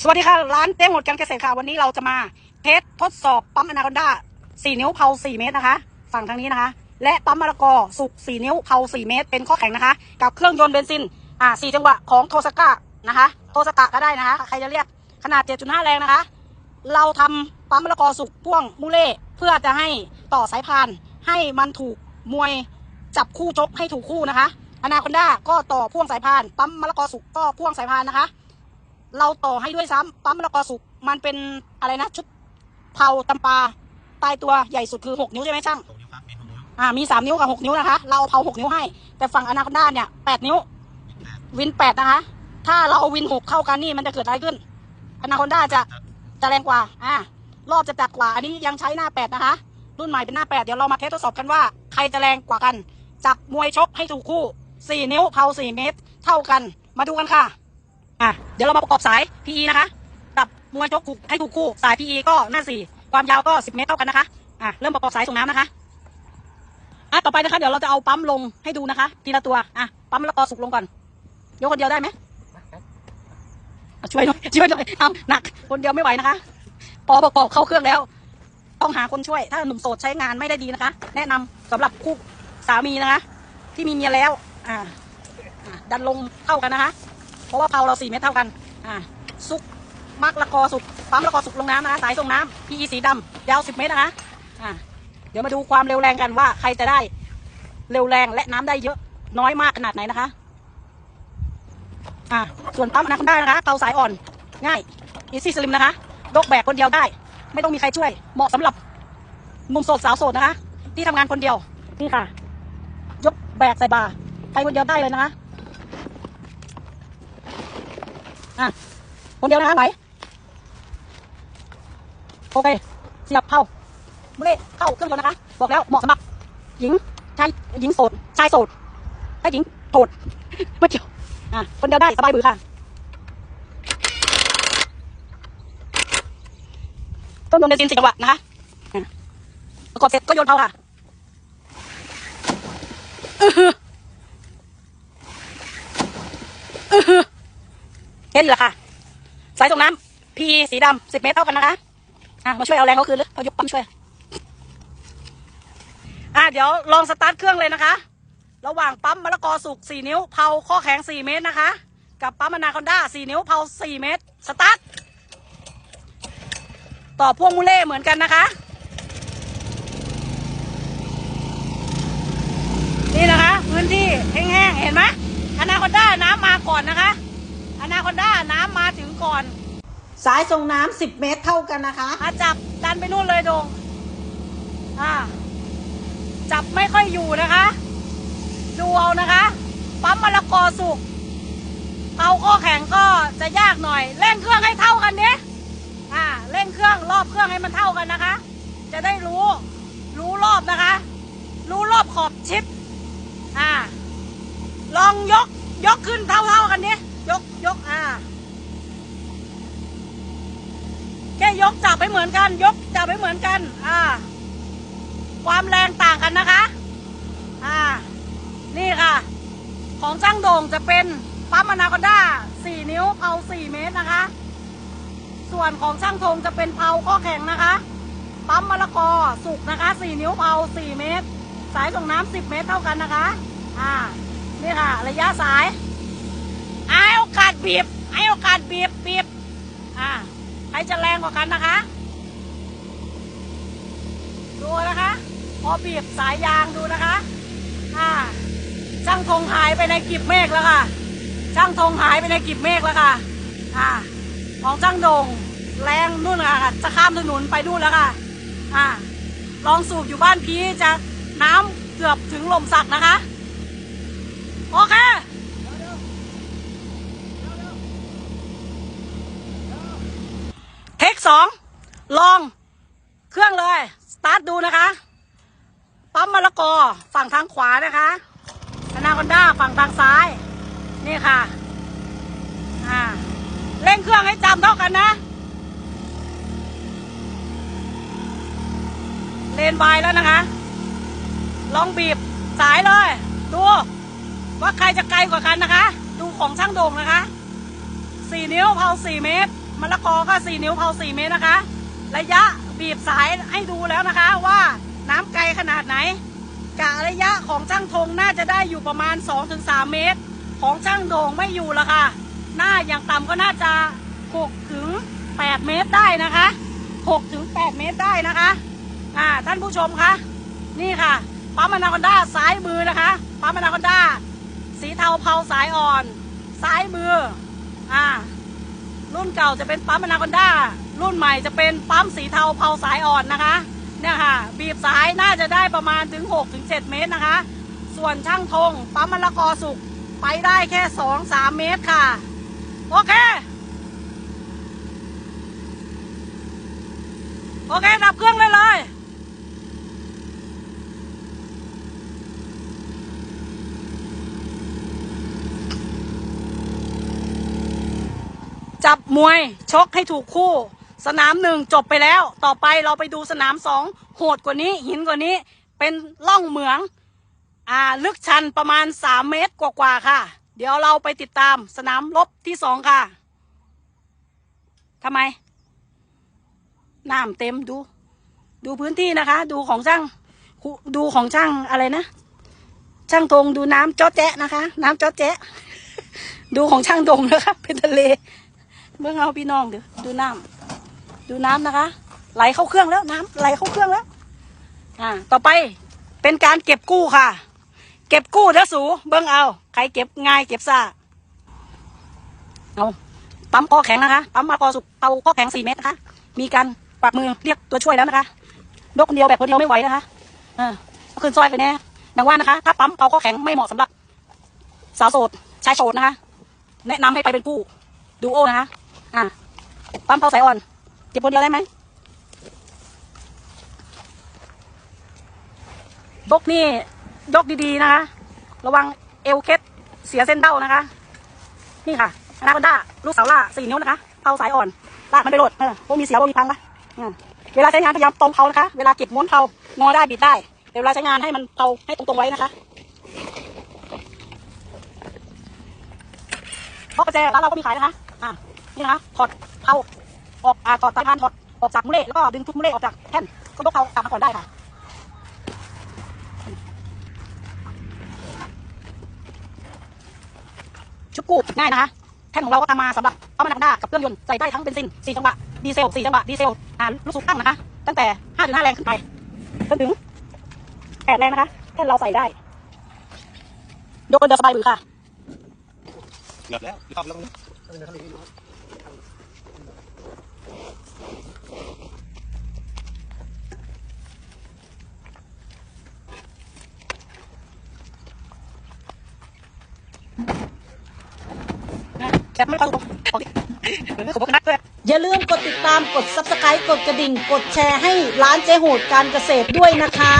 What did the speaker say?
สวัสดีค่ะ ร้านเต้หมดการเกษตรค่ะ วันนี้เราจะมาเทสทดสอบปั๊มอนาคอนด้า4 นิ้วเผา 4 เมตรนะคะ ฝั่งทางนี้นะคะ และปั๊มมะละกอสุก 4 นิ้วเผา 4 เมตร เป็นข้อแข็งนะคะ กับเครื่องยนต์เบนซิน อ่า 4 จังหวะของโทสก้านะคะ โทสกะก็ได้นะคะ ใครจะเรียก ขนาด 7.5 แรงนะคะ เราทำปั๊มมะละกอสุกพ่วงมูเล่ เพื่อจะให้ต่อสายพาน ให้มันถูกมวยจับคู่ชกให้ถูกคู่นะคะ อนาคอนด้าก็ต่อพ่วงสายพาน ปั๊มมะละกอสุกก็พ่วงสายพานนะคะ เราต่อให้ด้วยซ้ำปั๊มมะละกอสุกมันเป็นอะไรนะ ชุดเผาตำปาตายตัวใหญ่สุดคือ6นิ้วใช่ไหมช่างหกนิ้วครับเมนหกนิ้วอ่ามี3นิ้วกับ6นิ้วนะคะ เราเอาเผา6นิ้วให้ แต่ฝั่งอนาคอนด้าเนี่ย8นิ้ววินแปดวิน8นะคะ ถ้าเราเอาวิน6เข้ากันนี่มันจะเกิดอะไรขึ้น อนาคอนด้าจะจะแรงกว่า อ่ารอบจะจัดกว่า อันนี้ยังใช้หน้า8นะคะ รุ่นใหม่เป็นหน้า8เดี๋ยวเรามาเทสทดสอบกันว่าใครจะแรงกว่ากัน จับมวยชกให้ถูกคู่4นิ้วเผา4เมตร เท่ากัน มาดูกันค่ะ อะเดี๋ยวเรามาประกอบสาย PE นะคะ กับมวยชกถูกให้ถูกคู่สาย PE ก็หน้า4ความยาวก็10เมตรเท่ากันนะคะอะเริ่มประกอบสายส่งน้ำนะคะอะต่อไปนะคะเดี๋ยวเราจะเอาปั๊มลงให้ดูนะคะ ทีละตัวอะปั๊มมะละกอสุกลงก่อนยกคนเดียวได้ไหมช่วยหน่อยช่วยหน่อยเอาหนักคนเดียวไม่ไหวนะคะพอประกอบเข้าเครื่องแล้ว ต้องหาคนช่วย ถ้าหนุ่มโสดใช้งานไม่ได้ดีนะคะ แนะนำสำหรับคู่สามีนะคะ ที่มีเมียแล้ว อ่าอะดันลงเท่ากันนะคะ เพราะว่าเผาเราสี่เม็ดเท่ากันอ่าซุกมักละกอสุกปั๊มละกอสุกลงน้ำนะคะสายส่งน้ำ PE สีดำยาวสิบเมตรนะคะอ่าเดี๋ยวมาดูความเร็วแรงกันว่าใครจะได้เร็วแรงและน้ำได้เยอะน้อยมากขนาดไหนนะคะอ่าส่วนปั๊มอนาคอนด้านะคะเตาสายอ่อนง่าย Easy Slim นะคะยกแบกคนเดียวได้ ไม่ต้องมีใครช่วย เหมาะสำหรับหนุ่มโสดสาวโสดนะคะ ที่ทำงานคนเดียวนี่ค่ะ ยกแบกใส่บาใครคนเดียวได้เลยนะคะ อะคนเดียวนะคะไหวโอเคเสียบเข้าบุเล่เข้าเครื่องยนต์นะคะ บอกแล้วเหมาะสำหรับหญิงชายหญิงโสดชายโสดถ้าหญิงโสดไม่เกี่ยวอะคนเดียวได้สบายบือค่ะต้นยนต์เดนซินสิบจังหวะนะคะอะประกอบเสร็จก็โยนเผาค่ะอืออือ เห็นเหรอคะสายส่งน้ำพีสีดำสิบเมตรเท่ากันนะคะอะมาช่วยเอาแรงเขาคืนหรือเอายกปั๊มช่วยอะเดี๋ยวลองสตาร์ทเครื่องเลยนะคะ ระหว่างปั๊มมะละกอสุกสี่นิ้วเผาข้อแข็งสี่เมตรนะคะ กับปั๊มอนาคอนด้าสี่นิ้วเผาสี่เมตร สตาร์ทต่อพ่วงมูเล่เหมือนกันนะคะ นี่นะคะ พื้นที่แห้งๆเห็นไหมอนาคอนด้าน้ำมาก่อนนะคะ อนาคอนด้าน้ำมาถึงก่อน สายส่งน้ำ10เมตรเท่ากันนะคะอาจับดันไปนู่นเลยโดงอ่าจับไม่ค่อยอยู่นะคะ ดูเอานะคะ ปั๊มมะละกอสุกเอาข้อแข็งก็จะยากหน่อยเร่งเครื่องให้เท่ากันเนี้ยอ่าเร่งเครื่องรอบเครื่องให้มันเท่ากันนะคะ จะได้รู้ รู้รอบนะคะ รู้รอบขอบชิดอ่าลองยกยกขึ้นเท่าเท่าๆกันเนี้ย ยกยกอ่าแค่ยกจับให้เหมือนกัน ยกจับให้เหมือนกัน อ่า ความแรงต่างกันนะคะ อ่า นี่ค่ะ ของช่างโด่งจะเป็นปั๊มอนาคอนด้า4นิ้วเผา4เมตรนะคะ ส่วนของช่างธงจะเป็นเผาข้อแข็งนะคะ ปั๊มมะละกอสุกนะคะ4นิ้วเผา4เมตร สายส่งน้ำ10เมตรเท่ากันนะคะ อ่า นี่ค่ะ ระยะสาย บีบ ให้โอกาสบีบบีบอ่าใครจะแรงกว่ากันนะคะ ดูนะคะ พอบีบสายยางดูนะคะอ่าช่างธงหายไปในกลีบเมฆแล้วค่ะช่างธงหายไปในกลีบเมฆแล้วค่ะอ่าของช่างดงแรงนู่นค่ะ จะข้ามถนนไปนู่นแล้วค่ะอ่าลองสูบอยู่บ้านพีจะน้ำเกือบถึงลมสักนะคะ โอเค ทคสองลองเครื่องเลย สตาร์ทดูนะคะ ปั๊มมะละกอฝั่งทางขวานะคะอนาคอนด้าฝั่งทางซ้าย นี่ค่ะ อ่าเร่งเครื่องให้จำเท่ากันนะ เลนไวแล้วนะคะ ลองบีบสายเลย ดู ว่าใครจะไกลกว่ากันนะคะ ดูของช่างโด่งนะคะ สี่นิ้วเผาสี่เมตร มะละกอก็สี่นิ้วเผาสี่เมตรนะคะ ระยะบีบสายให้ดูแล้วนะคะว่าน้ำไกลขนาดไหนกะระยะของช่างธงน่าจะได้อยู่ประมาณ 2-3 เมตร ของช่างโด่งไม่อยู่ละค่ะ หน้าอย่างต่ำก็น่าจะ6ถึง8เมตรได้นะคะ6ถึง8เมตรได้นะคะอ่าท่านผู้ชมคะนี่ค่ะปั๊มอนาคอนด้าซ้ายมือนะคะปั๊มอนาคอนด้าสีเทาเผาสายอ่อน ซ้ายมืออ่า รุ่นเก่าจะเป็นปั๊มอนาคอนด้ารุ่นใหม่จะเป็นปั๊มสีเทาเผาสายอ่อนนะคะเนี่ยค่ะบีบสายน่าจะได้ประมาณถึง6ถึง7เมตรนะคะ ส่วนช่างธงปั๊มมะละกอสุกไปได้แค่ 2-3 เมตรค่ะ โอเค โอเค ดับเครื่องเลยเลย จับ มวยชกให้ถูกคู่ สนามหนึ่งจบไปแล้ว ต่อไปเราไปดูสนามสองโหดกว่านี้ หินกว่านี้ เป็นล่องเหมือง อ่า ลึกชันประมาณสามเมตรกว่าๆค่ะ เดี๋ยวเราไปติดตามสนามรบที่สองค่ะทำไมน้ำเต็มดู ดูพื้นที่นะคะ ดูของช่างดูของช่างอะไรนะ ช่างธงดูน้ำจาะแจ๊ะนะคะ น้ำจาะแจ๊ะดูของช่างดงนะคะ เป็นทะเล เมื่อเอาพี่น้องเดี๋ยวดูน้ำดูน้ำนะคะ ไหลเข้าเครื่องแล้วน้ำไหลเข้าเครื่องแล้ว อ่า ต่อไปเป็นการเก็บกู้ค่ะ เก็บกู้เด้อสูเบิ้งเอาใครเก็บง่ายเก็บซ่าเอาปั๊มคอแข็งนะคะปั๊มมาคอสุกเตาคอแข็งสี่เมตรนะคะมีการปักมือเรียกตัวช่วยแล้วนะคะยกคนเดียวแบบคนเดียวไม่ไหวนะคะอ่าเอาขึ้นซอยไปแน่ดังว่านะคะ ถ้าปั๊มเตาคอแข็งไม่เหมาะสำหรับสาวโสดชายโสดนะคะ แนะนำให้ไปเป็นคู่ดูโอนะคะ อ่าปั๊มเผาสายอ่อนเจ็บคนเดียวได้ไหมยกนี่ยกดีๆนะคะ ระวังเอวเคล็ดเสียเส้นเด้านะคะ นี่ค่ะนาคอนด้าลูกสาวล่าสี่นิ้วนะคะเผาสายอ่อนลากมันไปโหลดเออพวกมีเสียพวกมีพังปะเวลาใช้งานพยายามตรงเผานะคะ เวลาเก็บม้วนเผางอได้บิดได้เวลาใช้งานให้มันเผาให้ตรงๆไว้นะคะเพราะประแจร้านเราก็มีขายนะคะอ่า นี่นะถอดเผาออกอ่าถอดสายพานถอดออกจากมุเล่แล้วก็ดึงทุกมุเล่ออกจากแท่นก็ยกเผากลับมาก่อนได้ค่ะชุดกู้ง่ายนะคะแท่นของเราก็ทำมาสำหรับเอามานักด้ากับเครื่องยนต์ใส่ได้ทั้งเบนซิน4จังหวะดีเซล4จังหวะดีเซลอ่าลูกสูบตั้งนะคะ ตั้งแต่5.5แรงขึ้นไปจนถึง8แรงนะคะแท่นเราใส่ได้ยกคนเดียวสบายมือค่ะเกือบแล้วรอบแล้ว แคปไม่เข้าตรงโอเคขอบคุณนักด้วยอย่าลืมกดติดตามกด subscribe กดกระดิ่ง กดแชร์ให้ร้านเจ๊โหดการเกษตรด้วยนะคะ